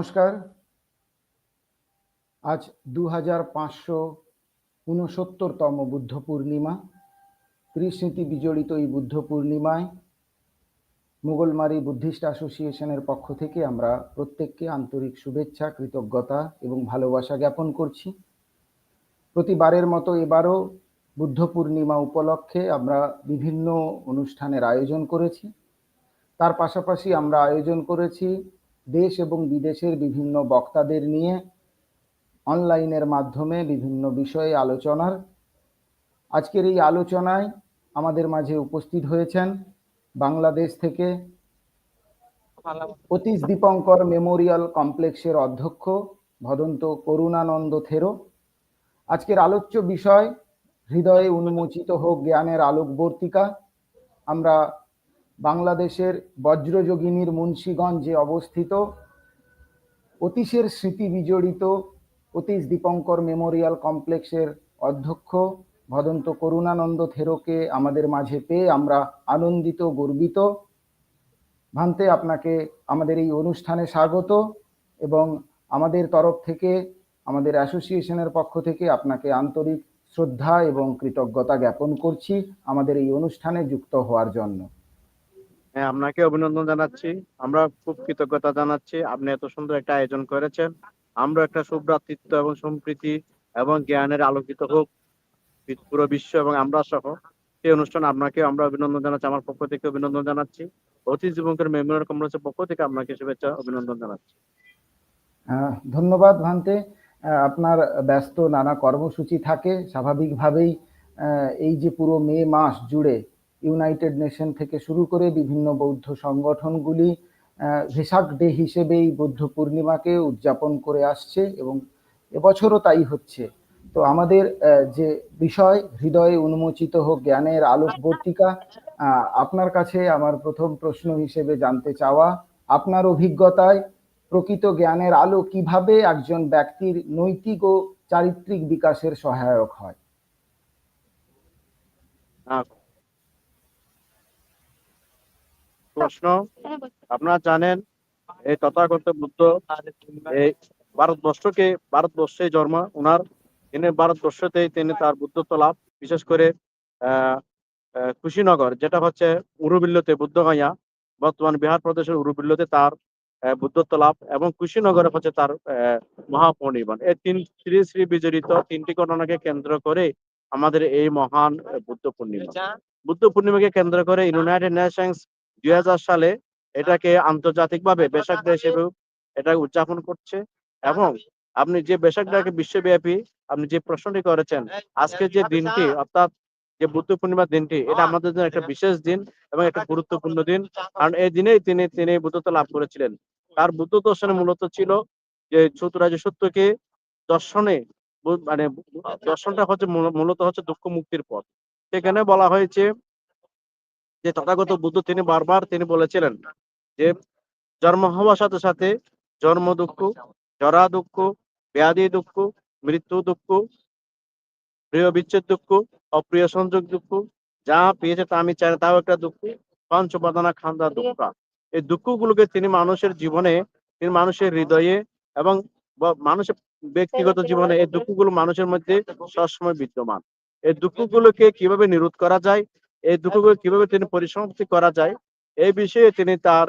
নমস্কার। আজ দু হাজার পাঁচশো ঊনসত্তরতম বুদ্ধ পূর্ণিমা। ত্রিস্মৃতি বিজড়িত এই বুদ্ধ পূর্ণিমায় মুঘলমারি বুদ্ধিস্ট অ্যাসোসিয়েশনের পক্ষ থেকে আমরা প্রত্যেককে আন্তরিক শুভেচ্ছা, কৃতজ্ঞতা এবং ভালোবাসা জ্ঞাপন করছি। প্রতিবারের মতো এবারও বুদ্ধ পূর্ণিমা উপলক্ষে আমরা বিভিন্ন অনুষ্ঠানের আয়োজন করেছি। তার পাশাপাশি আমরা আয়োজন করেছি দেশ এবং বিদেশের বিভিন্ন বক্তাদের নিয়ে অনলাইনের মাধ্যমে বিভিন্ন বিষয়ে আলোচনার। আজকের এই আলোচনায় আমাদের মাঝে উপস্থিত হয়েছেন বাংলাদেশ থেকে অতীশ দীপঙ্কর মেমোরিয়াল কমপ্লেক্সের অধ্যক্ষ ভদন্ত করুণানন্দ থেরো। আজকের আলোচ্য বিষয়, হৃদয়ে উন্মোচিত হোক জ্ঞানের আলোকবর্তিকা। আমরা বাংলাদেশের বজ্রযোগিনীর মুন্সীগঞ্জে অবস্থিত। অতীশের স্মৃতি বিজড়িত অতীশ দীপঙ্কর মেমোরিয়াল কমপ্লেক্সের অধ্যক্ষ ভদন্ত করুণানন্দ থেরোকে আমাদের মাঝে পেয়ে আমরা আনন্দিত, গর্বিত। ভান্তে আপনাকে আমাদের এই অনুষ্ঠানে স্বাগত এবং আমাদের তরফ থেকে, আমাদের অ্যাসোসিয়েশনের পক্ষ থেকে আপনাকে আন্তরিক শ্রদ্ধা এবং কৃতজ্ঞতা জ্ঞাপন করছি আমাদের এই অনুষ্ঠানে যুক্ত হওয়ার জন্য। হ্যাঁ আপনাকে অভিনন্দন জানাচ্ছি। আমরা খুব কৃতজ্ঞতা জানাচ্ছি। আপনি এত সুন্দর একটা আয়োজন করেছেন। আমরা একটা সুভ্রাতৃত্ব এবং সম্প্রীতি এবং জ্ঞানের আলোকিত হোক। পুরো বিশ্ব এবং আমরা সহ সেই অনুষ্ঠান আপনাকে আমরা অভিনন্দন জানাচ্ছি। আমার পক্ষ থেকে অভিনন্দন জানাচ্ছি। জীবনকের মেমোরিয়াল কমপ্লেক্সের পক্ষ থেকে আপনাকে শুভেচ্ছা অভিনন্দন জানাচ্ছি। আহ, ধন্যবাদ ভান্তে। আপনার ব্যস্ত নানা কর্মসূচি থাকে। স্বাভাবিকভাবেই এই যে পুরো মে মাস জুড়ে ইউনাইটেড নেশন থেকে শুরু করে বিভিন্ন বৌদ্ধ সংগঠনগুলি ভেসাক ডে হিসেবে এই বৌদ্ধ পূর্ণিমাকে উদযাপন করে আসছে এবং এবছরও তাই হচ্ছে। তো আমাদের যে বিষয়, হৃদয়ে উন্মোচিত হোক জ্ঞানের আলোকবর্তিকা আপনার কাছে আমার প্রথম প্রশ্ন হিসেবে জানতে চাওয়া, আপনার অভিজ্ঞতায় প্রকৃত জ্ঞানের আলো কীভাবে একজন ব্যক্তির নৈতিক ও চারিত্রিক বিকাশের সহায়ক হয়? প্রশ্ন। আপনারা জানেন, এই তথাগত বুদ্ধ, এই ভারতবর্ষকে, ভারতবর্ষে জন্ম ওনার তিনি ভারতবর্ষতেই তিনি তার বুদ্ধত্ব লাভ। বিশেষ করে কুশীনগর, যেটা হচ্ছে উরুবিল্লতে বুদ্ধগয়া বর্তমান বিহার প্রদেশের উরুবিল্লতে তার বুদ্ধত্ব লাভ এবং কুশীনগরে হচ্ছে তার মহাপরিনির্বাণ। এই তিন, শ্রী শ্রী বিজড়িত তিনটি ঘটনাকে কেন্দ্র করে আমাদের এই মহান বুদ্ধ পূর্ণিমা। বুদ্ধ পূর্ণিমাকে কেন্দ্র করে ইউনাইটেড নেশনস দুই হাজার সালে এটাকে আন্তর্জাতিকভাবে বেসাক ডে হিসেবে এটা উদযাপন করছে এবং আপনি যে বেসাক ডেকে বিশ্বব্যাপী আপনি যে প্রশ্নটি করেছেন আজকে যে দিনটি অর্থাৎ যে বুদ্ধ পূর্ণিমার দিনটি এটা আমাদের জন্য একটা বিশেষ দিন এবং একটা গুরুত্বপূর্ণ দিন কারণ এই দিনেই তিনি তিনি বুদ্ধত্ব লাভ করেছিলেন। তার বুদ্ধ দর্শনে মূলত ছিল যে চতুরাজ সত্যকে দর্শনে মানে দর্শনটা হচ্ছে মূল- মূলত হচ্ছে দুঃখ মুক্তির পথ। সেখানে বলা হয়েছে যে তথাগত বুদ্ধ তিনি বারবার তিনি বলেছিলেন যে জন্ম হওয়ার সাথে সাথে জন্ম দুঃখ, জরা দুঃখ, ব্যাধি দুঃখ, মৃত্যু দুঃখ, প্রিয় বিচ্ছেদ দুঃখ, অপ্রিয় সংযোগ দুঃখ, যা পেয়েছে তা আমি চাই তাও একটা দুঃখ পঞ্চপাদানা খান্দা দুঃখ। এই দুঃখগুলোকে তিনি মানুষের জীবনে, তিনি মানুষের হৃদয়ে এবং মানুষের ব্যক্তিগত জীবনে এই দুঃখগুলো মানুষের মধ্যে সবসময় বিদ্যমান। এই দুঃখগুলোকে কীভাবে নিরোধ করা যায়? এই দুঃখগুলো কীভাবে তিনি পরিসমাপ্তি করা যায়, এই বিষয়ে তিনি তার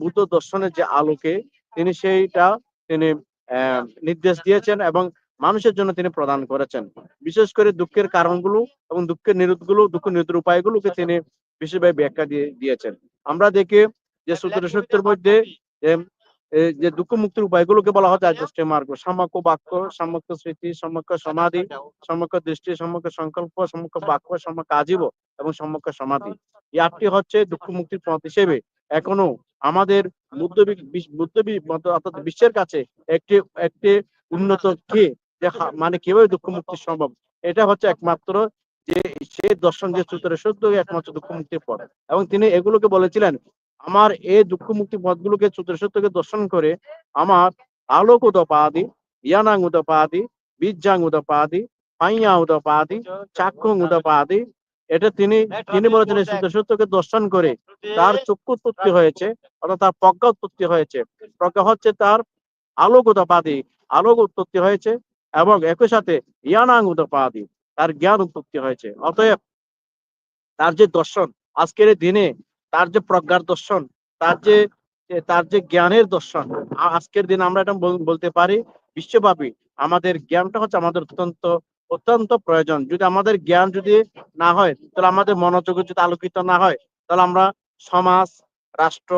বুদ্ধ দর্শনের যে আলোকে তিনি সেইটা তিনি নির্দেশ দিয়েছেন এবং মানুষের জন্য তিনি প্রদান করেছেন। বিশেষ করে দুঃখের কারণগুলো এবং দুঃখের নিরোধগুলো দুঃখ নিরোধের উপায়গুলোকে তিনি বিশেষভাবে ব্যাখ্যা দিয়ে দিয়েছেন। আমরা দেখি যে সূত্র সত্যের মধ্যে যে দুঃখ মুক্তির উপায়গুলোকে বলা হয় আর্যষ্টে মার্গ সাম্যক বাক্য সাম্যক স্মৃতি সম্যক সমাধি সম্যক দৃষ্টি সম্যক সংকল্প সম্যক বাক্য সম্যক আজীব এবং সম্যক সমাধি। এই আটটি হচ্ছে দুঃখ মুক্তির পথ হিসেবে। এখনও আমাদের বুদ্ধ বুদ্ধ অর্থাৎ বিশ্বের কাছে একটি একটি উন্নত কি যে মানে কীভাবে দুঃখ মুক্তি সম্ভব? এটা হচ্ছে একমাত্র যে সে দর্শন যে সূত্রে সত্য একমাত্র দুঃখ মুক্তির পথ। এবং তিনি এগুলোকে বলেছিলেন আমার এই দুঃখ মুক্তি পথগুলোকে সূত্র সত্যকে দর্শন করে আমার আলোক উদপাদি ইয়ানাং উদপাদি বীজাং উদপাদি পাইয়া উদপাদি চাক্ষুং উদপাদি এটা তিনি তিনি বলেছেন এই সত্যকে দর্শন করে তার চক্ষু উৎপত্তি হয়েছে, অর্থাৎ তার প্রজ্ঞা উৎপত্তি হয়েছে। প্রজ্ঞা হচ্ছে তার আলোক উৎপাদি আলোক উৎপত্তি হয়েছে এবং একই সাথে ইয়ানাং উৎপাদি তার জ্ঞান উৎপত্তি হয়েছে। অতএব তার যে দর্শন, আজকের দিনে তার যে প্রজ্ঞার দর্শন, তার যে তার যে জ্ঞানের দর্শন আজকের দিন আমরা এটা বলতে পারি, বিশ্বব্যাপী আমাদের জ্ঞানটা হচ্ছে আমাদের অত্যন্ত অত্যন্ত প্রয়োজন। যদি আমাদের জ্ঞান যদি না হয়, তাহলে আমাদের মনোযোগ যদি আলোকিত না হয়, তাহলে আমরা সমাজ, রাষ্ট্র,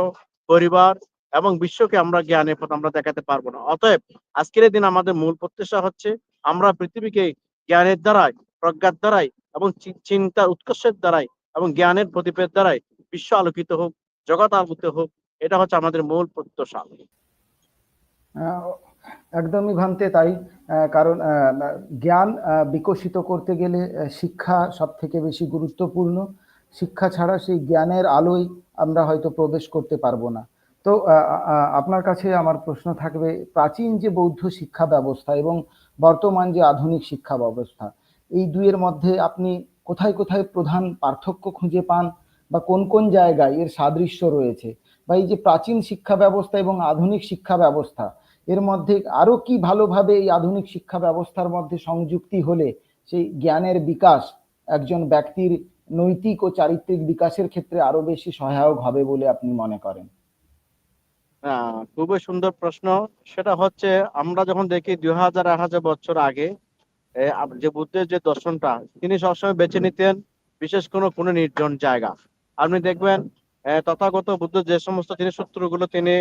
পরিবার এবং বিশ্বকে আমরা জ্ঞানের পথ আমরা দেখাতে পারব না। অতএব আজকের দিন আমাদের মূল প্রত্যাশা হচ্ছে আমরা পৃথিবীকে জ্ঞানের দ্বারাই, প্রজ্ঞার দ্বারাই এবং চিন্তার উৎকর্ষের দ্বারাই এবং জ্ঞানের প্রদীপের দ্বারাই বিশ্ব আলোকিত হোক জগৎ আলোকিত হোক, এটা হচ্ছে আমাদের মূল প্রত্যাশা। একদমই ভান্তে তাই কারণ জ্ঞান বিকশিত করতে গেলে শিক্ষা সব থেকে বেশি গুরুত্বপূর্ণ। শিক্ষা ছাড়া সেই জ্ঞানের আলোয় আমরা হয়তো প্রবেশ করতে পারব না। তো আপনার কাছে আমার প্রশ্ন থাকবে, প্রাচীন যে বৌদ্ধ শিক্ষা ব্যবস্থা এবং বর্তমান যে আধুনিক শিক্ষা ব্যবস্থা, এই দুইয়ের মধ্যে আপনি কোথায় কোথায় প্রধান পার্থক্য খুঁজে পান? বা কোন কোন জায়গায় এর সাদৃশ্য রয়েছে বা এই যে প্রাচীন শিক্ষা ব্যবস্থা এবং আধুনিক শিক্ষা ব্যবস্থা এর মধ্যে আরও কি ভালোভাবে এই আধুনিক শিক্ষা ব্যবস্থার মধ্যে সংযুক্তি হলে সেই জ্ঞানের বিকাশ একজন ব্যক্তির নৈতিক ও চারিত্রিক বিকাশের ক্ষেত্রে আরও বেশি সহায়ক হবে বলে আপনি মনে করেন? আহ, খুবই সুন্দর প্রশ্ন। সেটা হচ্ছে আমরা যখন দেখি দুই হাজার এক হাজার বছর আগে যে বুদ্ধের যে দর্শনটা তিনি সবসময় বেছে নিতেন বিশেষ কোনো কোনো নির্জন জায়গা। আপনি দেখবেন তথাগত বুদ্ধ যে সমস্ত তিনি সূত্রগুলো তিনি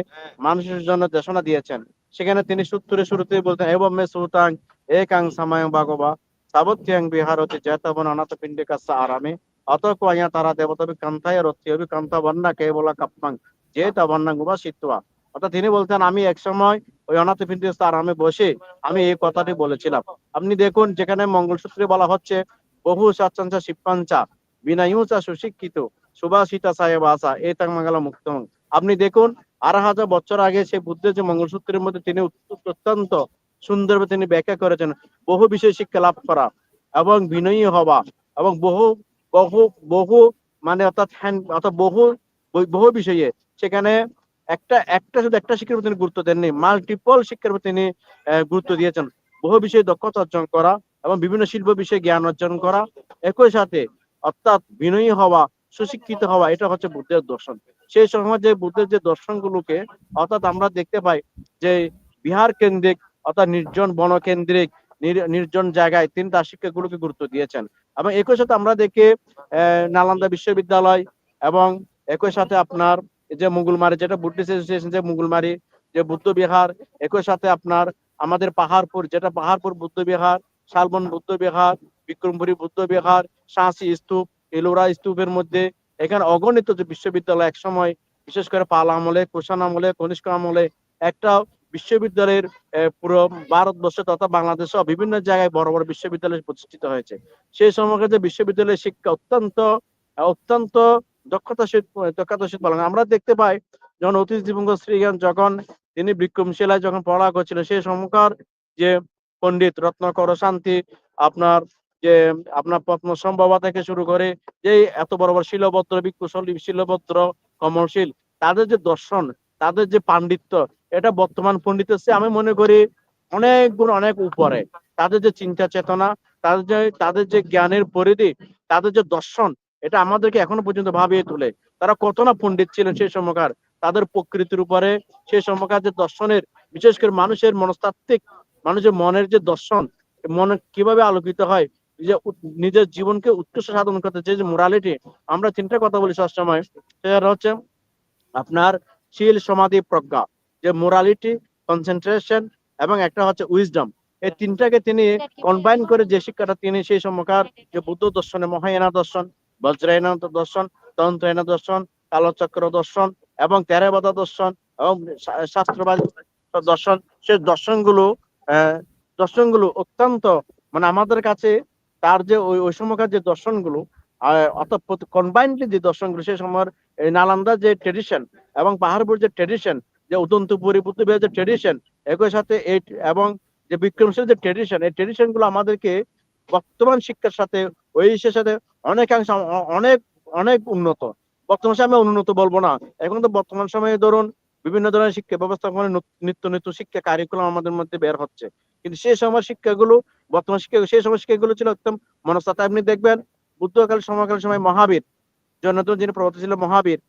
মানুষের জন্য দেশনা দিয়েছেন, সেখানে তিনি সূত্রের শুরুতেই বলতেন, এবং মে সুতাং একাং সামায় বাগবা, সাবত্যাং বিহার হচ্ছে জেতবন অনাথ পিণ্ডিকাসা আরামে অত কয়া তারা দেবতবি কান্তায় রথি অবি কান্তা বন্যা কে বলা কাপ্পাং যে তাবন্না গুবা সিত্তুয়া অর্থাৎ তিনি বলতেন, আমি এক সময় ওই অনাথ পিণ্ডিকাসা আরামে বসে আমি এই কথাটি বলেছিলাম। আপনি দেখুন, যেখানে মঙ্গলসূত্রে বলা হচ্ছে, বহু সাচ্চাঞ্চা শিপ্পাঞ্চা বিনায়ুচা সুশিক্ষিত সুভাষিতা সাহেব আসা এ তাং মাঙ্গালা মুক্ত আপনি দেখুন, আড়াই হাজার বছর আগে সেই বুদ্ধের যে মঙ্গলসূত্রের মধ্যে তিনি অত্যন্ত সুন্দরভাবে তিনি ব্যাখ্যা করেছেন, বহু বিষয় শিক্ষা লাভ করা এবং বিনয়ী হওয়া এবং বহু বহু বহু মানে অর্থাৎ অর্থাৎ বহু বহু বিষয়ে সেখানে একটা একটা শুধু একটা শিক্ষার তিনি গুরুত্ব দেননি মাল্টিপল শিক্ষার প্রতি তিনি গুরুত্ব দিয়েছেন। বহু বিষয়ে দক্ষতা অর্জন করা এবং বিভিন্ন শিল্প বিষয়ে জ্ঞান অর্জন করা। একই সাথে অর্থাৎ বিনয়ী হওয়া সুশিক্ষিত হওয়া, এটা হচ্ছে বুদ্ধের দর্শন। সেই সময় যে বুদ্ধের যে দর্শনগুলোকে, অর্থাৎ আমরা দেখতে পাই যে বিহার কেন্দ্রিক, অর্থাৎ নির্জন বন কেন্দ্রিক, নির- নির্জন জায়গায় তিনি তার শিক্ষাগুলোকে গুরুত্ব দিয়েছেন। এবং একই সাথে আমরা দেখি নালন্দা বিশ্ববিদ্যালয় এবং একই সাথে আপনার যে মুগুলমারি, যেটা বুদ্ধিস্ট অ্যাসোসিয়েশন যে মুগুলমারি, যে বুদ্ধ বিহার, একই সাথে আপনার আমাদের পাহাড়পুর, যেটা পাহাড়পুর বুদ্ধ বিহার, শালবন বুদ্ধ বিহার, বিক্রমপুরী বুদ্ধ বিহার শাঁসি স্তূপ এলোরা স্তূপের মধ্যে এখানে অগণিত যে বিশ্ববিদ্যালয় এক সময় বিশেষ করে পাল আমলে কুষাণ আমলে, কনিষ্ক আমলে, একটা বিশ্ববিদ্যালয়ের পুরো ভারতবর্ষে তথা বাংলাদেশে বিভিন্ন জায়গায় বড় বড় বিশ্ববিদ্যালয় প্রতিষ্ঠিত হয়েছে। সেই সময়কার যে বিশ্ববিদ্যালয়ের শিক্ষা অত্যন্ত অত্যন্ত দক্ষতাশীল দক্ষতাশীল পালন আমরা দেখতে পাই, যখন অতীশ দিবঙ্গ শ্রীজ্ঞান যখন তিনি বিক্রমশিলায় যখন পড়া করছিলেন সেই সময়কার যে পণ্ডিত রত্নকর শান্তি, আপনার যে আপনার পদ্মসম্ভবা থেকে শুরু করে যে এত বড় বড় শিলভদ্র বিক্ষুশলী শিলভদ্র কমলশীল, তাদের যে দর্শন, তাদের যে পাণ্ডিত্য, এটা বর্তমান পণ্ডিতের চেয়ে আমি মনে করি অনেক গুণ অনেক উপরে। তাদের যে চিন্তা চেতনা, তাদের যে তাদের যে জ্ঞানের পরিধি, তাদের যে দর্শন, এটা আমাদেরকে এখনও পর্যন্ত ভাবিয়ে তোলে। তারা কত না পণ্ডিত ছিলেন সেই সময়কার, তাদের প্রকৃতির উপরে সেই সময়কার যে দর্শনের, বিশেষ করে মানুষের মনস্তাত্ত্বিক, মানুষের মনের যে দর্শন, মনে কীভাবে আলোকিত হয় যে নিজের জীবনকে উৎকৃষ্ট সাধন করতে যে মোরালিটি আমরা তিনটা কথা বলি সবসময়। সেটা হচ্ছে আপনার শীল সমাধি প্রজ্ঞা যে মোরালিটি কনসেন্ট্রেশন এবং একটা হচ্ছে উইজডম এই তিনটাকে তিনি কম্বাইন করে যে শিক্ষাটা তিনি সেই সময়কার যে বুদ্ধ দর্শনে মহায়না দর্শন বজ্রায়না দর্শন তন্ত্রায়না দর্শন কালচক্র দর্শন এবং তেরাবাদা দর্শন এবং শাস্ত্রবাদ দর্শন। সেই দর্শনগুলো আহ, দর্শনগুলো অত্যন্ত মানে আমাদের কাছে তার যে ওই ওই সময়কার যে দর্শনগুলো অর্থাৎ কম্বাইন্ডলি যে দর্শনগুলো সেই সময়ের এই নালান্দার যে ট্রেডিশন এবং পাহাড়পুর যে ট্রেডিশন যে উদন্তপুরী বুদ্ধ যে ট্রেডিশন একই সাথে এই এবং যে বিক্রমশীল যে ট্রেডিশন এই ট্রেডিশনগুলো আমাদেরকে বর্তমান শিক্ষার সাথে ঐশীর সাথে অনেকাংশ অনেক অনেক উন্নত। বর্তমান সময় আমি উন্নত বলব না। এখন তো বর্তমান সময়ে ধরুন, বিভিন্ন ধরনের শিক্ষা ব্যবস্থাপনা নিত্য নিত্য শিক্ষা কারিকুলাম আমাদের মধ্যে বের হচ্ছে। কিন্তু সেই সময় শিক্ষাগুলো, বর্তমান শিক্ষা, সেই সময় শিক্ষাগুলো ছিল একদম মনস্তাতে আপনি দেখবেন বুদ্ধকাল সময়কাল সময় মহাবীর জনতন যিনি প্রবর্তক ছিল মহাবীর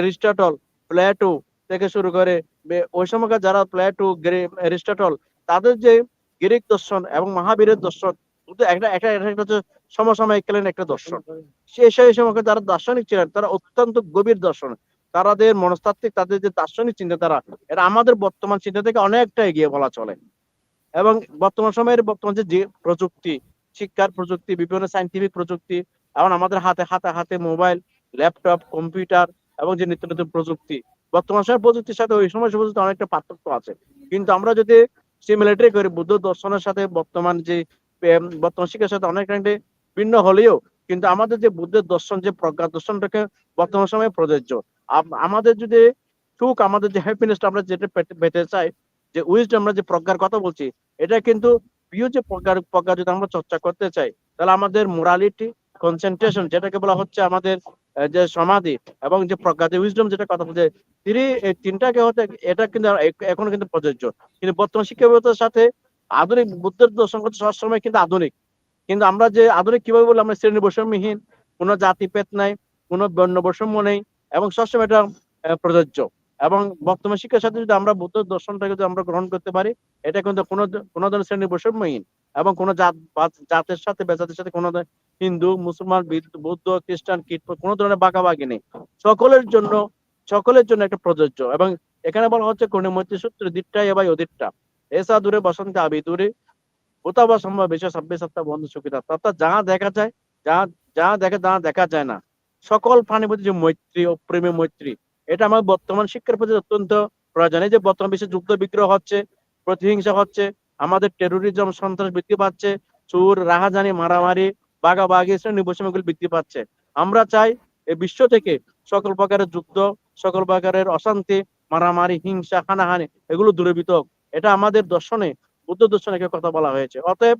এরিস্টটল, প্লেটো থেকে শুরু করে ওই সময়কার যারা প্লেটো এরিস্টটল, তাদের যে গ্রিক দর্শন এবং মহাবীরের দর্শন একটা একটা একটা সমসাময়িককালীন একটা দর্শন। সেই সেই যারা দার্শনিক ছিলেন, তারা অত্যন্ত গভীর দর্শন। তাদের মনস্তাত্ত্বিক, তাদের যে দার্শনিক চিন্তাধারা এটা আমাদের বর্তমান চিন্তা থেকে অনেকটা এগিয়ে বলা চলে। এবং বর্তমান সময়ের বর্তমান যে প্রযুক্তি, শিক্ষার প্রযুক্তি, বিভিন্ন সাইন্টিফিক প্রযুক্তি, এখন আমাদের হাতে হাতে হাতে মোবাইল ল্যাপটপ কম্পিউটার এবং যে নিত্য নতুন প্রযুক্তি, বর্তমান সময়ের প্রযুক্তির সাথে ওই সময় প্রযুক্তি অনেকটা পার্থক্য আছে। কিন্তু আমরা যদি সিমিলেটারি করি, বুদ্ধ দর্শনের সাথে বর্তমান যে বর্তমান শিক্ষার সাথে অনেকটা ভিন্ন হলেও কিন্তু আমাদের যে বুদ্ধের দর্শন, যে প্রজ্ঞা দর্শনটাকে বর্তমান সময়ে প্রযোজ্য। আমাদের যদি সুখ, আমাদের যে হ্যাপিনেসটা আমরা যেটা পেতে চাই যে উইজড আমরা যে প্রজ্ঞার কথা বলছি, এটা কিন্তু প্রিয় যে প্রজ্ঞার প্রজ্ঞা যদি আমরা চর্চা করতে চাই, তাহলে আমাদের মোরালিটি কনসেন্ট্রেশন যেটাকে বলা হচ্ছে আমাদের যে সমাধি এবং যে প্রজ্ঞা, যে উইজডম যেটা কথা বলছে, তিনি তিনটাকে হতে এটা কিন্তু এখনও কিন্তু প্রযোজ্য। কিন্তু বর্তমান শিক্ষা ব্যবস্থার সাথে আধুনিক বুদ্ধের দর্শন করতে সবসময় কিন্তু আধুনিক। কিন্তু আমরা যে আধুনিক কীভাবে বললাম, আমরা শ্রেণি বৈষম্যহীন, কোনো জাতিভেদ নাই, কোনো বর্ণ বৈষম্য নেই এবং সবসময় এটা প্রযোজ্য। এবং বর্তমান শিক্ষার সাথে যদি আমরা বুদ্ধ দর্শনটাকে যদি আমরা গ্রহণ করতে পারি, এটা কিন্তু কোনো কোনো ধরনের শ্রেণি বৈষম্যহীন এবং কোনো জাত জাতের সাথে, বেজাতের সাথে কোনো হিন্দু, মুসলমান বৌদ্ধ, খ্রিস্টান, কীট কোনো ধরনের বাঁকাবাকি নেই। সকলের জন্য সকলের জন্য একটা প্রযোজ্য এবং এখানে বলা হচ্ছে কোন মৈত্রী সূত্র দিকটা এবার অদিকটা এসা দূরে, বসন্ত আবি দূরে কোথাও সম্ভব বেশি সভ্য সত্তা বন্ধু সুখিতা। অর্থাৎ যা দেখা যায়, যা যা দেখে যা দেখা যায় না। সকল প্রাণীর প্রতি যে মৈত্রী ও প্রেমী মৈত্রী এটা আমার বর্তমান শিক্ষার প্রতি অত্যন্ত প্রয়োজন। এই যে বর্তমান বিশ্বে যুদ্ধ বিগ্রহ হচ্ছে, প্রতিহিংসা হচ্ছে, আমাদের টেরোরিজম সন্ত্রাস বৃদ্ধি পাচ্ছে, চোর, রাহাজানি, মারামারি বাগাবাগি বৈষম্যগুলো বৃদ্ধি পাচ্ছে। আমরা চাই এই বিশ্ব থেকে সকল প্রকারের যুদ্ধ, সকল প্রকারের অশান্তি, মারামারি, হিংসা, হানাহানি, এগুলো দূরীভূত। এটা আমাদের দর্শনে, বুদ্ধ দর্শনে কথা বলা হয়েছে। অতএব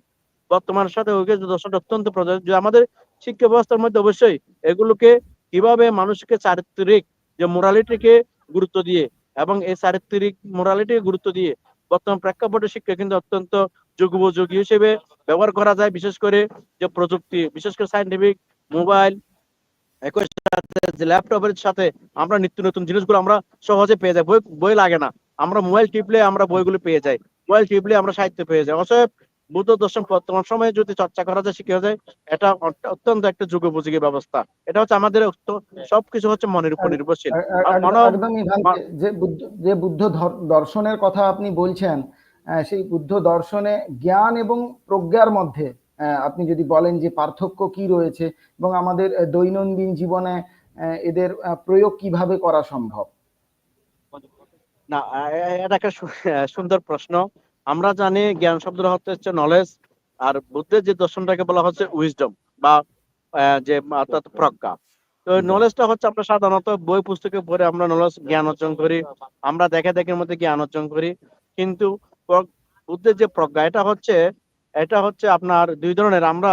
বর্তমান সাথে দর্শনটা অত্যন্ত প্রয়োজন। যে আমাদের শিক্ষা ব্যবস্থার মধ্যে অবশ্যই এগুলোকে কীভাবে মানুষকে চারিত্রিক যে মোরালিটিকে গুরুত্ব দিয়ে এবং এই চারিত্রিক মোরালিটিকে গুরুত্ব দিয়ে বর্তমান প্রেক্ষাপটে শিক্ষা কিন্তু অত্যন্ত যুগোপযোগী হিসেবে ব্যবহার করা যায়, বিশেষ করে যে প্রযুক্তি, বিশেষ করে সাইন্টিফিক মোবাইল ল্যাপটপের সাথে আমরা নিত্য নতুন জিনিসগুলো আমরা সহজে পেয়ে যাই। বই বই লাগে না। আমরা মোবাইল টিপলে আমরা বইগুলো পেয়ে যাই। মোবাইল টিপলে আমরা সাহিত্য পেয়ে যাই। অতএব বুদ্ধ দর্শন বর্তমান সময়ে যদি চর্চা করা যায় শিখা যায় এটা অত্যন্ত একটা যুগোপযোগী ব্যবস্থা। এটা হচ্ছে আমাদের সবকিছু হচ্ছে মনের উপর নির্ভরশীল। যে- বুদ্ধ দর্শনের কথা আপনি বলছেন সেই বুদ্ধ দর্শনে জ্ঞান এবং প্রজ্ঞার মধ্যে আপনি যদি বলেন যে পার্থক্য কি রয়েছে এবং আমাদের দৈনন্দিন জীবনে এদের প্রয়োগ কীভাবে করা সম্ভব? না এটা একটা সুন্দর প্রশ্ন। আমরা জানি জ্ঞান শব্দটা হচ্ছে নলেজ আর বুদ্ধের যে দর্শনটাকে বলা হচ্ছে উইজডম বা যে অর্থাৎ প্রজ্ঞা। তো নলেজটা হচ্ছে আমরা সাধারণত বই পুস্তকে পড়ে আমরা নলেজ জ্ঞান অর্জন করি আমরা দেখে দেখে মধ্যে জ্ঞান অর্জন করি। কিন্তু বুদ্ধের যে প্রজ্ঞা এটা হচ্ছে এটা হচ্ছে আপনার দুই ধরনের। আমরা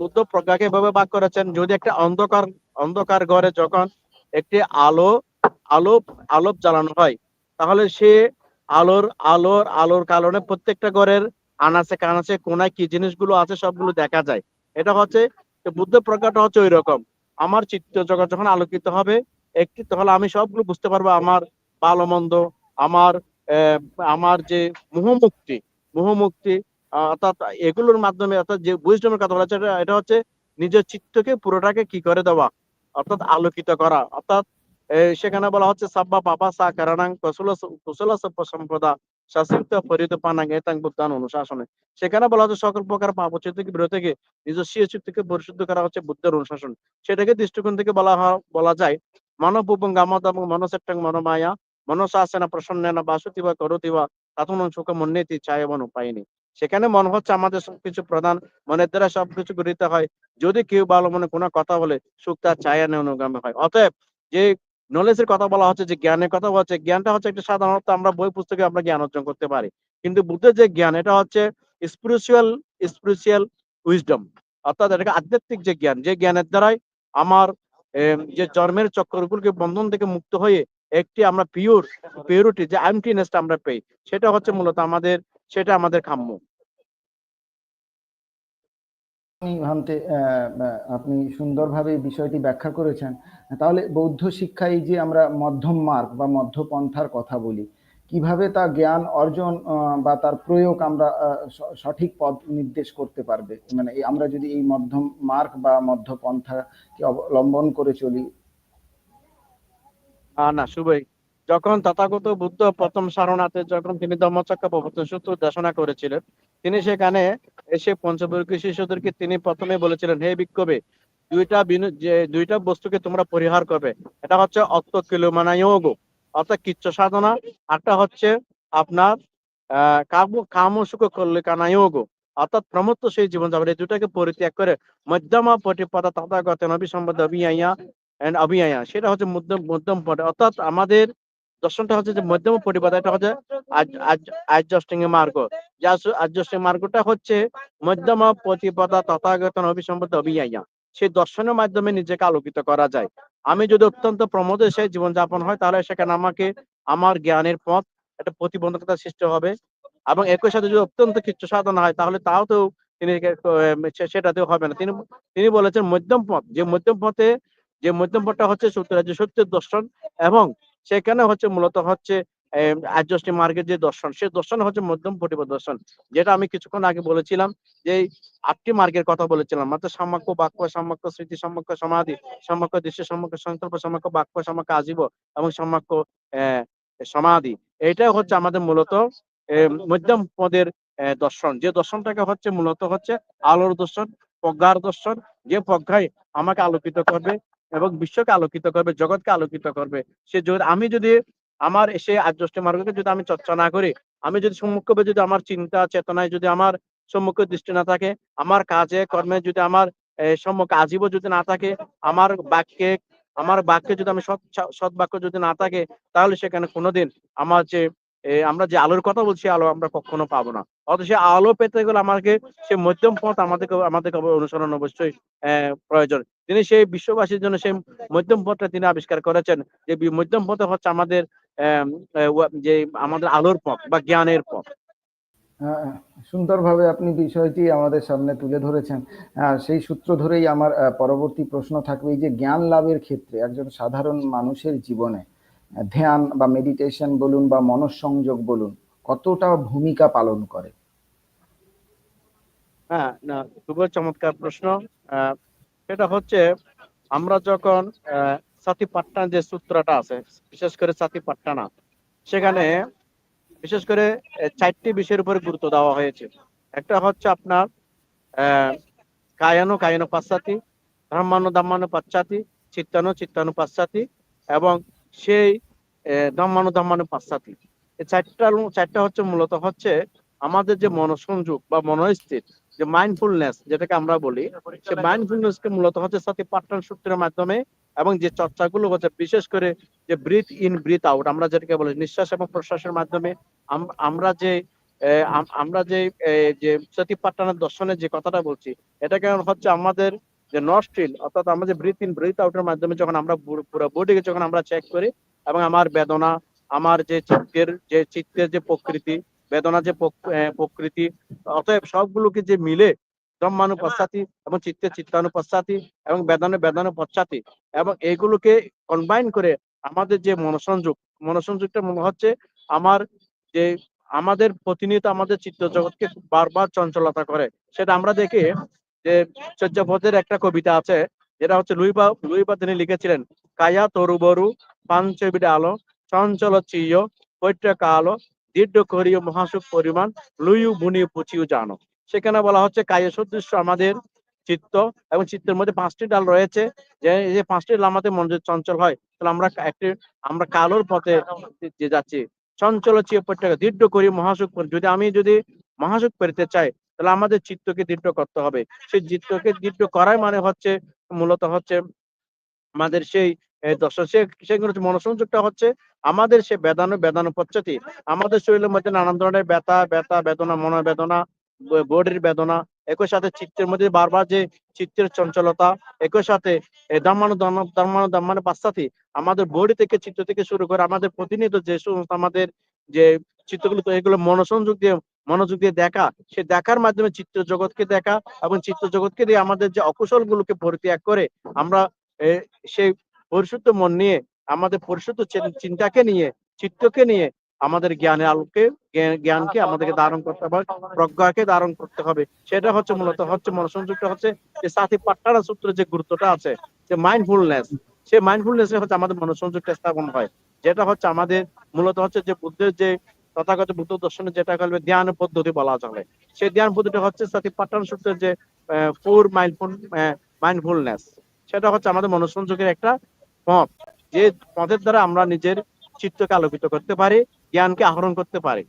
বুদ্ধ প্রজ্ঞাকে এভাবে ভাগ করেছেন যদি একটা অন্ধকার অন্ধকার ঘরে যখন একটি আলো আলোপ আলোপ জ্বালানো হয় তাহলে সে আলোর আলোর আলোর কারণে প্রত্যেকটা ঘরের আনাচে কানাচে কোনায় কি জিনিসগুলো আছে সবগুলো দেখা যায়। এটা হচ্ছে বুদ্ধ প্রজ্ঞাটা হচ্ছে ওই রকম আমার চিত্ত জগৎ যখন আলোকিত হবে, একটি তাহলে আমি সবগুলো বুঝতে পারব আমার ভালো মন্দ আমার আমার যে মোহমুক্তি মোহমুক্তি অর্থাৎ এগুলোর মাধ্যমে, অর্থাৎ যে বুঝডমের কথা বলা এটা- এটা হচ্ছে নিজের চিত্তকে পুরোটাকে কি করে দেওয়া? অর্থাৎ আলোকিত করা। অর্থাৎ সেখানে বলা হচ্ছে, সাব্বা পাপা সা কারণাং কুশল কুশল সপ্প সম্পদা শাসিত ফরিত পানাং এতাং বুদ্ধান অনুশাসনে। সেখানে বলা হচ্ছে, সকল প্রকার পাপ থেকে বিরত থেকে, নিজস্ব চিত্তকে পরিশুদ্ধ করা হচ্ছে বুদ্ধের অনুশাসন। সেটাকে দৃষ্টিকোণ থেকে বলা বলা যায় মানব উপং গামত এবং মনসেট্টাং মনোমায়া মনসাসেনা প্রসন্নেনা বাসুতিবা করতিবা তাতুন সুখ মন্নেতি চায়বন উপায়নি। সেখানে মন হচ্ছে, আমাদের সবকিছু প্রধান, মনের দ্বারা সবকিছু গৃহীত হয়। যদি কেউ ভালো মনে কোনো কথা বলে, সুখ তার চায়ানে অনুগামী হয়। অতএব, যে নলেজের কথা বলা হচ্ছে যে জ্ঞানের কথা বলা হচ্ছে। জ্ঞানটা হচ্ছে একটা সাধারণত আমরা বই পুস্তকে আমরা জ্ঞান অর্জন করতে পারি। কিন্তু বুদ্ধের যে জ্ঞান, এটা হচ্ছে স্পিরিচুয়াল স্পিরিচুয়াল উইজডম অর্থাৎ এটাকে আধ্যাত্মিক যে জ্ঞান, যে জ্ঞানের দ্বারাই আমার যে জন্মের চক্রগুলোকে বন্ধন থেকে মুক্ত হয়ে একটি আমরা পিওর পিওরিটি যে এমটিনেসটা আমরা পেই, সেটা হচ্ছে মূলত আমাদের, সেটা আমাদের কাম্য আপনি আহ, আপনি সুন্দরভাবে বিষয়টি ব্যাখ্যা করেছেন তাহলে বৌদ্ধ শিক্ষায় যে আমরা মধ্যম মার্গ বা মধ্যপন্থার কথা বলি কীভাবে তা জ্ঞান অর্জন বা তার প্রয়োগ আমরা সঠিক পথ নির্দেশ করতে পারবে? মানে আমরা যদি এই মধ্যম মার্গ বা মধ্যপন্থাকে অবলম্বন করে চলি। না শুভই। যখন তথাগত বুদ্ধ প্রথম সারনাথে যখন তিনি ধর্মচক্র প্রবর্তন সূত্র দেশনা করেছিলেন তিনি সেখানে এসে পঞ্চবর্গীয় শিষ্যদেরকে তিনি প্রথমে বলেছিলেন, হে বিক্ষোভে, দুইটা যে দুইটা বস্তুকে তোমরা পরিহার করবে। এটা হচ্ছে অত্ত কিলোমানায়োগ, অর্থাৎ কিচ্ছ সাধনা। আরটা হচ্ছে আপনার আহ কাম সুখ করলে কানায়োগ অর্থাৎ প্রমত্ত সেই জীবনযাপন। এই দুটাকে পরিত্যাগ করে মধ্যমা পটিপদা তথাগত নবী সম্বন্ধ অভিয়াইয়া এন্ড অভিয়ায়া। সেটা হচ্ছে মধ্যম মধ্যম পদে অর্থাৎ আমাদের দর্শনটা হচ্ছে যে মধ্যম পরিপদ এটা হচ্ছে আর্যষ্টিং মার্গ। যা আর্যষ্টিং মার্গটা হচ্ছে মধ্যম প্রতিপদা তথাগত অভিসম্পদ অভিয়াইয়া সেই দর্শনের মাধ্যমে নিজেকে আলোকিত করা যায়। আমি যদি অত্যন্ত প্রমোদে সেই জীবনযাপন হয়, তাহলে সেখানে আমাকে আমার জ্ঞানের পথ, একটা প্রতিবন্ধকতা সৃষ্টি হবে। এবং একই সাথে যদি অত্যন্ত কিচ্ছু সাধনা হয়, তাহলে তাও তো তিনি সে- সেটাতেও হবে না। তিনি তিনি বলেছেন মধ্যম পথ। যে মধ্যম পথে, যে মধ্যম পথটা হচ্ছে সত্যরাজ্য সত্যের দর্শন এবং সেখানে হচ্ছে মূলত হচ্ছে আর্যষ্টি মার্গের যে দর্শন, সে দর্শন হচ্ছে মধ্যম পটিপদ দর্শন। যেটা আমি কিছুক্ষণ আগে বলেছিলাম যে, আটটি মার্গের কথা বলেছিলাম। মাত্র সাম্যাক্য বাক্য সাম্যাক্য স্মৃতি সাম্যাক্য সমাধি সাম্যাক্য দৃশ্য সাম্যাক্য সংকল্প সাম্যাক্য বাক্য সাম্যাক্য আজীব এবং সাম্যাক্য সমাধি। এটা হচ্ছে আমাদের মূলত মধ্যম পদের দর্শন। যে দর্শনটাকে হচ্ছে মূলত হচ্ছে আলোর দর্শন, প্রজ্ঞার দর্শন। যে প্রজ্ঞায় আমাকে আলোকিত করবে এবং বিশ্বকে আলোকিত করবে, জগৎকে আলোকিত করবে। সে যদি, আমি যদি আমার এসে আর্যষ্টি মার্গকে যদি আমি চর্চা না করি, আমি যদি সম্মুখে যদি আমার চিন্তা, চেতনায় যদি আমার সম্মুখে দৃষ্টি না থাকে, আমার কাজে, কর্মে যদি আমার সম্মুখ আজীব যদি না থাকে, আমার বাক্যে আমার বাক্যে যদি আমি সৎ সৎ বাক্য যদি না থাকে, তাহলে সেখানে কোনোদিন আমার যে আমরা যে আলোর কথা বলছি, আলো আমরা কখনো পাবো না। অথচ সে আলো পেতে গেলে আমাকে, সে মধ্যম পথ আমাদেরকে আমাদেরকে অনুসরণ অবশ্যই প্রয়োজন। তিনি সেই বিশ্ববাসীর জন্য সেই মধ্যম পথটা তিনি আবিষ্কার করেছেন, যে মধ্যম পথে হচ্ছে আমাদের যে আমাদের আলোর পথ বা জ্ঞানের পথ। সুন্দরভাবে আপনি বিষয়টি আমাদের সামনে তুলে ধরেছেন। সেই সূত্র ধরেই আমার পরবর্তী প্রশ্ন থাকবে যে জ্ঞান লাভের ক্ষেত্রে একজন সাধারণ মানুষের জীবনে ধ্যান বা মেডিটেশন বলুন বা মনঃসংযোগ বলুন কতটা ভূমিকা পালন করে? হ্যাঁ না খুবই চমৎকার প্রশ্ন। সেটা হচ্ছে আমরা যখন আহ, সাতিপাট্টান যে সূত্রটা আছে বিশেষ করে সাতিপাট্টানা সেখানে বিশেষ করে চারটি বিষয়ের উপরে গুরুত্ব দেওয়া হয়েছে। একটা হচ্ছে আপনার কায়ানো কায়ানো পাশ্চাতি ধর্মানো ধর্মানো পাশ্চাতি চিত্তানো চিত্তানো পাশ্চাতি এবং সেই ধর্মানো ধর্মানো পাশ্চাতি এই চারটা চারটা হচ্ছে মূলত হচ্ছে আমাদের যে মনসংযোগ বা মনস্থির, যে মাইন্ডফুলনেস যেটাকে আমরা বলি, সে মাইন্ডফুলনেস কে মূলত হচ্ছে সাথে পাট্টান সূত্রের মাধ্যমে এবং যে চর্চাগুলো হচ্ছে, বিশেষ করে যে ব্রিথ ইন ব্রিথ আউট আমরা যেটাকে বলি নিঃশ্বাস এবং প্রশ্বাসের মাধ্যমে আমরা যে আমরা যে যে সতী দর্শনের যে কথাটা বলছি এটা কেন হচ্ছে আমাদের যে নস্ট্রিল অর্থাৎ আমাদের ব্রিথ ইন ব্রিথ আউটের মাধ্যমে যখন আমরা পুরো- বডিকে যখন আমরা চেক করি এবং আমার বেদনা, আমার যে চিত্তের যে চিত্তের যে প্রকৃতি, বেদনা যে প্রকৃতি, অতএব সবগুলোকে যে মিলে ব্রহ্মানুপশ্চাতি এবং চিত্তে চিত্তানুপশ্চাতি এবং বেদনে বেদনে পশ্চাতি এবং এইগুলোকে কম্বাইন করে আমাদের যে মনসংযোগ, মনসংযোগটা মনে হচ্ছে আমার যে আমাদের প্রতিনিয়ত আমাদের চিত্ত জগৎকে বারবার চঞ্চলতা করে। সেটা আমরা দেখি যে চর্যাপদের একটা কবিতা আছে, যেটা হচ্ছে লুইবা লুইবা তিনি লিখেছিলেন, কায়া তরু বরু পাঞ্চবিডা আলো চঞ্চল চিয়, পৈত্র কালো, দীর্ঘ করিও মহাসুখ পরিমাণ লুইউ বুনি পুচিউ জানো। সেখানে বলা হচ্ছে, কায় সদৃশ্য আমাদের চিত্ত এবং চিত্তের মধ্যে পাঁচটি ডাল রয়েছে, যে যে পাঁচটি ডাল আমাদের মন চঞ্চল হয়, তাহলে আমরা একটি, আমরা কালোর পথে যে যাচ্ছি। চঞ্চল চিয় পৈত্র দীর্ঘ করি মহাসুখ যদি আমি যদি মহাসুখ পেতে চাই তাহলে আমাদের চিত্তকে দৃঢ় করতে হবে। সেই চিত্তকে দৃঢ় করাই মানে হচ্ছে, মূলত হচ্ছে আমাদের সেই হচ্ছে মনসংযোগটা হচ্ছে আমাদের সে বেদানো বেদানো পশ্চাতি আমাদের শরীরের মধ্যে নানান ধরনের ব্যথা ব্যথা, বেদনা মনোবেদনা বডির বেদনা, একই সাথে চিত্তের মধ্যে বারবার যে চিত্তের চঞ্চলতা, একই সাথে দাম্মা- দাম্মানু দাম্মানু পাশ্চাতি আমাদের বডি থেকে চিত্ত থেকে শুরু করে আমাদের প্রতিনিয়ত যে সমস্ত আমাদের যে চিত্রগুলো তো এগুলো মনোসংযোগ দিয়ে মনোযোগ দিয়ে দেখা, সে দেখার মাধ্যমে চিত্র জগৎকে দেখা এবং চিত্র জগৎকে দিয়ে আমাদের যে অকুশল গুলোকে পরিত্যাগ করে আমরা সেই পরিশুদ্ধ মন নিয়ে, আমাদের পরিশুদ্ধ চিন্তাকে নিয়ে, চিত্তকে নিয়ে আমাদের জ্ঞানের আলোকে জ্ঞানকে আমাদেরকে ধারণ করতে হবে, প্রজ্ঞাকে ধারণ করতে হবে। সেটা হচ্ছে মূলত হচ্ছে মনোসংযোগটা হচ্ছে যে সাথী পাট্টারা সূত্রের যে গুরুত্বটা আছে, যে মাইন্ডফুলনেস সেই মাইন্ডফুলনেস হচ্ছে আমাদের মনোসংযোগটা স্থাপন হয়। যেটা হচ্ছে আমাদের মূলত হচ্ছে যে বুদ্ধের যে তথাগত বুদ্ধ দর্শনে যেটা বলবে ধ্যান পদ্ধতি বলা চলে। সেই ধ্যান পদ্ধতি হচ্ছে সাথী পাট্টারা সূত্রের যে ফোর মাইন্ডফুল মাইন্ডফুলনেস সেটা হচ্ছে আমাদের মনোসংযোগের একটা পথ, যে পথের দ্বারা আমরা নিজের চিত্তকে আলোকিত করতে পারি, জ্ঞানকে আহরণ করতে পারি।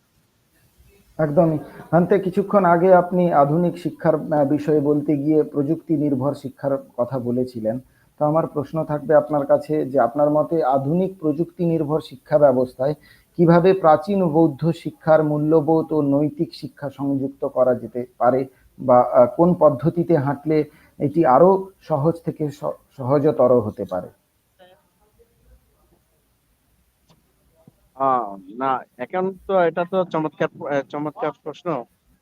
একদমই আন্তে কিছুক্ষণ আগে আপনি আধুনিক শিক্ষার বিষয়ে বলতে গিয়ে প্রযুক্তি নির্ভর শিক্ষার কথা বলেছিলেন। তো আমার প্রশ্ন থাকবে আপনার কাছে যে, আপনার মতে আধুনিক প্রযুক্তি নির্ভর শিক্ষা ব্যবস্থায় কীভাবে প্রাচীন বৌদ্ধ শিক্ষার মূল্যবোধ ও নৈতিক শিক্ষা সংযুক্ত করা যেতে পারে বা কোন পদ্ধতিতে হাঁটলে এটি আরও সহজ থেকে সহজতর হতে পারে? না, এখন তো এটা তো চমৎকার চমৎকার প্রশ্ন।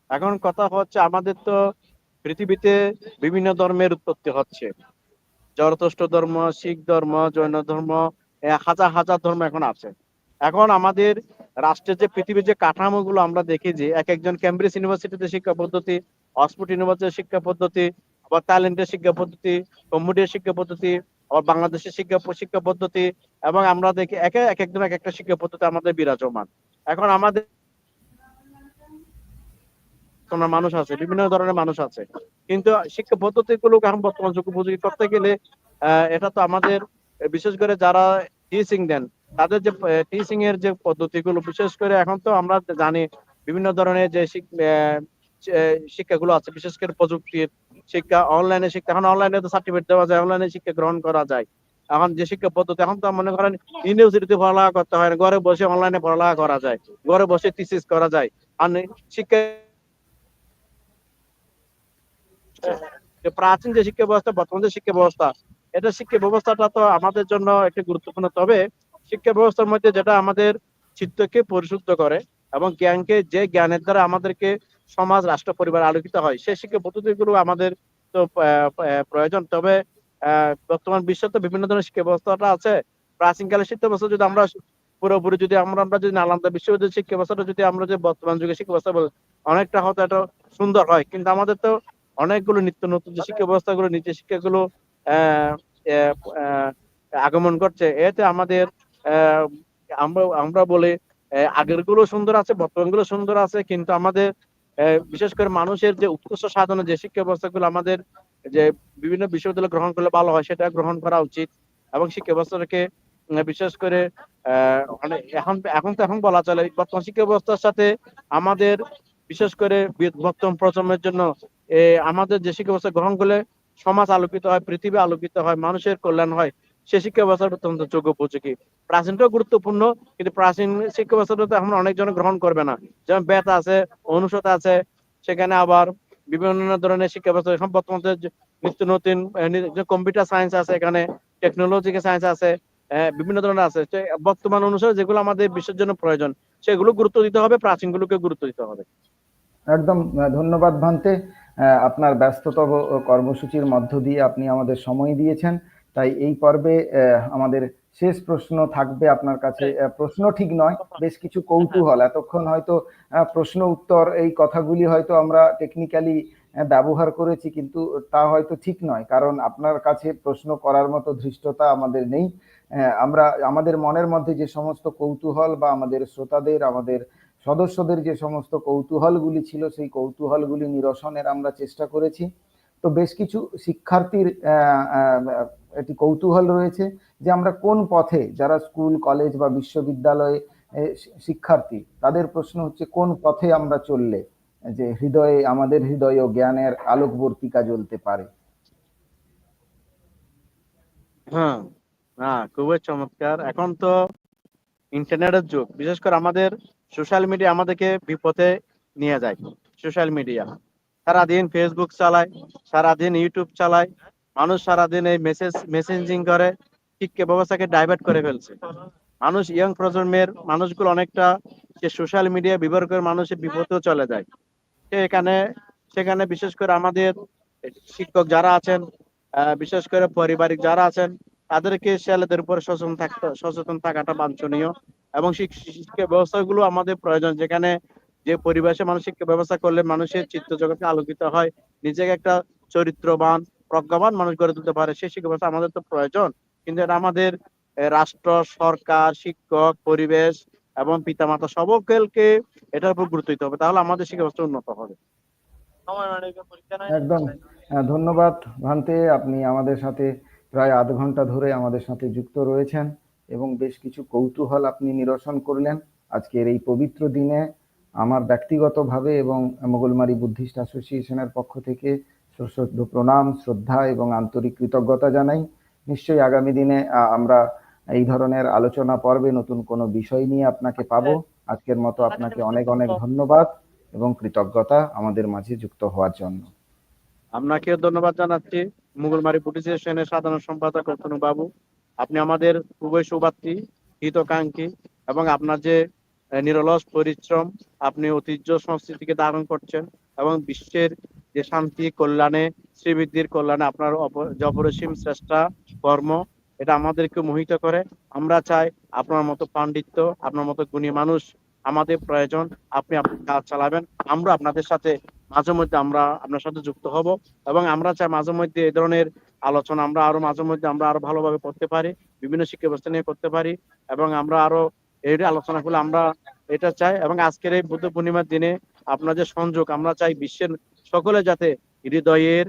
এখন কথা হচ্ছে আমাদের তো পৃথিবীতে বিভিন্ন ধর্মের উৎপত্তি হচ্ছে। জরতষ্ট ধর্ম, শিখ ধর্ম, জৈন ধর্ম হাজার হাজার ধর্ম এখন আছে। এখন আমাদের রাষ্ট্রের যে পৃথিবীর যে কাঠামোগুলো আমরা দেখি যে এক একজন ক্যামব্রিজ ইউনিভার্সিটিতে শিক্ষা পদ্ধতি অক্সফোর্ড ইউনিভার্সিটির শিক্ষা পদ্ধতি, আবার থাইল্যান্ডের শিক্ষা পদ্ধতি কম্বোডিয়ার শিক্ষা পদ্ধতি, আবার বাংলাদেশের শিক্ষা শিক্ষা পদ্ধতি, এবং আমরা দেখি একে, এক একজন এক একটা শিক্ষা পদ্ধতি আমাদের বিরাজমান। এখন আমাদের মানুষ আছে, বিভিন্ন ধরনের মানুষ আছে। কিন্তু শিক্ষা পদ্ধতি গুলো এখন বর্তমান যুগ উপযোগী করতে গেলে এটা তো আমাদের, বিশেষ করে যারা টিচিং দেন তাদের যে টিচিং এর যে পদ্ধতিগুলো, বিশেষ করে এখন তো আমরা জানি বিভিন্ন ধরনের যে শিক্ষাগুলো আছে, বিশেষ করে প্রযুক্তির শিক্ষা অনলাইনে শিক্ষা, এখন অনলাইনে তো সার্টিফিকেট দেওয়া যায় অনলাইনে শিক্ষা গ্রহণ করা যায়। এখন যে শিক্ষা পদ্ধতি, এখন তো মনে করেন ইউনিভার্সিটিতে পড়ালেখা করতে হয় না ঘরে বসে অনলাইনে পড়ালেখা করা যায়, ঘরে বসে থিসিস করা যায়, আর শিক্ষা প্রাচীন যে শিক্ষা ব্যবস্থা, বর্তমান যে শিক্ষা ব্যবস্থা, এটা শিক্ষা ব্যবস্থাটা তো আমাদের জন্য একটি গুরুত্বপূর্ণ, তবে শিক্ষা ব্যবস্থার মধ্যে যেটা আমাদের চিত্তকে পরিশুদ্ধ করে এবং জ্ঞানকে যে জ্ঞানের দ্বারা আমাদেরকে সমাজ রাষ্ট্র পরিবার আলোকিত হয় সেই শিক্ষা পদ্ধতিগুলো আমাদের তো প্রয়োজন। তবে বর্তমান বিশ্বে তো বিভিন্ন ধরনের শিক্ষা ব্যবস্থাটা আছে। প্রাচীনকালের শিক্ষা ব্যবস্থা যদি আমরা পুরোপুরি যদি আমরা আমরা যদি নালন্দা বিশ্ববিদ্যালয়ের শিক্ষা ব্যবস্থাটা যদি আমরা যে বর্তমান যুগে শিক্ষা ব্যবস্থা বলি, অনেকটা হয়তো এটা সুন্দর হয়। কিন্তু আমাদের তো অনেকগুলো নিত্য নতুন যে শিক্ষা ব্যবস্থাগুলো নিচে শিক্ষাগুলো আগমন করছে এতে আমাদের আমরা আমরা বলি আগেরগুলো সুন্দর আছে বর্তমানগুলো সুন্দর আছে, কিন্তু আমাদের বিশেষ করে মানুষের যে উৎকর্ষ সাধনে, যে শিক্ষা ব্যবস্থাগুলো আমাদের, যে বিভিন্ন বিশ্ববিদ্যালয় গ্রহণ করলে ভালো হয়, সেটা গ্রহণ করা উচিত। এবং শিক্ষা ব্যবস্থাটাকে বিশেষ করে অনেক এখন এখন তো এখন বলা চলে, বর্তমান শিক্ষা ব্যবস্থার সাথে আমাদের, বিশেষ করে বর্তমান প্রজন্মের জন্য আমাদের যে শিক্ষা ব্যবস্থা গ্রহণ করলে সমাজ আলোকিত হয়, পৃথিবী আলোকিত হয়, মানুষের কল্যাণ হয় সে শিক্ষা ব্যবস্থা অত্যন্ত যোগ্য উপযোগী প্রাচীনটাও গুরুত্বপূর্ণ, কিন্তু প্রাচীন শিক্ষা ব্যবস্থাটা তো এখন অনেকজন গ্রহণ করবে না। যেমন বেত আছে, অনুষদ আছে, সেখানে আবার বিভিন্ন ধরনের শিক্ষা ব্যবস্থা এখন বর্তমানে নিত্য নতুন কম্পিউটার সায়েন্স আছে এখানে, টেকনোলজিক্যাল সায়েন্স আছে বিভিন্ন ধরনের আছে। বর্তমান অনুসারে যেগুলো আমাদের বিশ্বের জন্য প্রয়োজন, সেগুলো গুরুত্ব দিতে হবে প্রাচীন গুলোকে গুরুত্ব দিতে হবে। একদম ধন্যবাদ ভান্তে। আপনার ব্যস্ততম কর্মসূচির মধ্য দিয়ে আপনি আমাদের সময় দিয়েছেন। তাই এই পর্বে আমাদের শেষ প্রশ্ন থাকবে আপনার কাছে। প্রশ্ন ঠিক নয়, বেশ কিছু কৌতূহল। এতক্ষণ হয়তো প্রশ্ন উত্তর এই কথাগুলি হয়তো আমরা টেকনিক্যালি ব্যবহার করেছি, কিন্তু তা হয়তো ঠিক নয়, কারণ আপনার কাছে প্রশ্ন করার মতো ধৃষ্টতা আমাদের নেই। আমরা, আমাদের মনের মধ্যে যে সমস্ত কৌতূহল বা আমাদের শ্রোতাদের, আমাদের সদস্যদের যে সমস্ত কৌতূহলগুলি ছিল, সেই কৌতূহলগুলি নিরসনের আমরা চেষ্টা করেছি। তো বেশ কিছু শিক্ষার্থীর একটি কৌতূহল রয়েছে যে আমরা কোন পথে যারা স্কুল, কলেজ বা বিশ্ববিদ্যালয়ে শিক্ষার্থী, তাদের প্রশ্ন হচ্ছে কোন পথে আমরা চললে যে হৃদয়ে, আমাদের হৃদয়ে জ্ঞানের আলোকবর্তিকা জ্বলতে পারে? হ্যাঁ হ্যাঁ খুবই চমৎকার। এখন তো ইন্টারনেটের যুগ, বিশেষ করে আমাদের সোশ্যাল মিডিয়া আমাদেরকে বিপথে নিয়ে যায়, সোশ্যাল মিডিয়া। সারাদিন ফেসবুক চালায়, সারাদিন ইউটিউব চালায় মানুষ সারাদিন এই মেসেজ মেসেঞ্জিং করে শিক্ষা ব্যবস্থাকে ডাইভার্ট করে ফেলছে। মানুষ ইয়াং প্রজন্মের মানুষগুলো অনেকটা যে সোশ্যাল মিডিয়া ব্যবহার করে মানুষের বিপদেও চলে যায়। এখানে, সেখানে বিশেষ করে আমাদের শিক্ষক যারা আছেন বিশেষ করে পারিবারিক যারা আছেন, তাদেরকে ছেলেদের উপর সচেতন থাকতে সচেতন থাকাটা বাঞ্ছনীয় এবং শিক- শিক্ষা ব্যবস্থাগুলো আমাদের প্রয়োজন। যেখানে যে পরিবেশে মানুষ শিক্ষা ব্যবস্থা করলে মানুষের চিত্ত জগৎকে আলোকিত হয়, নিজেকে একটা চরিত্রবান প্রজ্ঞাবান মানুষ গড়ে তুলতে পারে সেই শিক্ষা ব্যবস্থা আমাদের তো প্রয়োজন। কিন্তু এটা আমাদের রাষ্ট্র সরকার শিক্ষক পরিবেশ এবং পিতামাতা সকলকে এটার উপর গুরুত্ব দিতে হবে। তাহলে আমাদের শিক্ষা ব্যবস্থা উন্নত হবে। একদম। ধন্যবাদ ভান্তে। আপনি আমাদের সাথে প্রায় আধ ঘণ্টা ধরে আমাদের সাথে যুক্ত রয়েছেন এবং বেশ কিছু কৌতূহল আপনি নিরসন করলেন আজকের এই পবিত্র দিনে। আমার ব্যক্তিগতভাবে এবং মোগলমারি বুদ্ধিস্ট অ্যাসোসিয়েশনের পক্ষ থেকে সশ্রদ্ধ প্রণাম শ্রদ্ধা এবং আন্তরিক কৃতজ্ঞতা জানাই। নিশ্চয়ই আগামী দিনে আমরা এই ধরনের আলোচনা পর্বে নতুন কোনো বিষয় নিয়ে আপনাকে পাবো। আজকের মতো আপনাকে অনেক অনেক ধন্যবাদ। এবং কৃতজ্ঞতা আমাদের মাঝে যুক্ত হওয়ার জন্য। আপনাকেও ধন্যবাদ জানাচ্ছি। মুঘলমারি পুলিশ স্টেশনের সাধারণ সম্পাদক অতনু বাবু। আপনি আমাদের খুবই সুবাত্রী হিতকাঙ্ক্ষী এবং আপনার যে নিরলস পরিশ্রম আপনি ঐতিহ্য সংস্কৃতিকে ধারণ করছেন এবং বিশ্বের যে শান্তি, কল্যাণে, শ্রীবৃদ্ধির কল্যাণে আপনার অপরিসীম চেষ্টা কর্ম, এটা আমাদেরকে মোহিত করে। আমরা চাই আপনার মতো পাণ্ডিত্য, আপনার মতো গুণী মানুষ আমাদের প্রয়োজন। আপনি আপনার কাজ চালাবেন। আমরা আপনাদের সাথে, মাঝে মধ্যে আমরা আপনার সাথে যুক্ত হব এবং আমরা চাই মাঝে মধ্যে এ ধরনের আলোচনা, আমরা আরও মাঝে মধ্যে আমরা আরও ভালোভাবে করতে পারি, বিভিন্ন শিক্ষা ব্যবস্থা নিয়ে করতে পারি এবং আমরা আরও এই আলোচনা করলে আমরা এটা চাই এবং আজকের এই বুদ্ধ পূর্ণিমার দিনে আপনার যে সংযোগ আমরা চাই বিশ্বের সকলে যাতে হৃদয়ের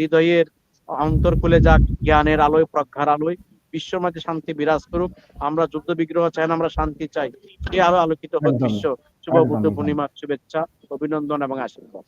হৃদয়ের অন্তর খুলে যাক জ্ঞানের আলোয় প্রজ্ঞার আলোয়। বিশ্ব মাঝে শান্তি বিরাজ করুক। আমরা যুদ্ধ বিগ্রহ চাই না আমরা শান্তি চাই। সে আরও আলোকিত হোক বিশ্ব। শুভ বুদ্ধ পূর্ণিমার শুভেচ্ছা অভিনন্দন এবং আশীর্বাদ।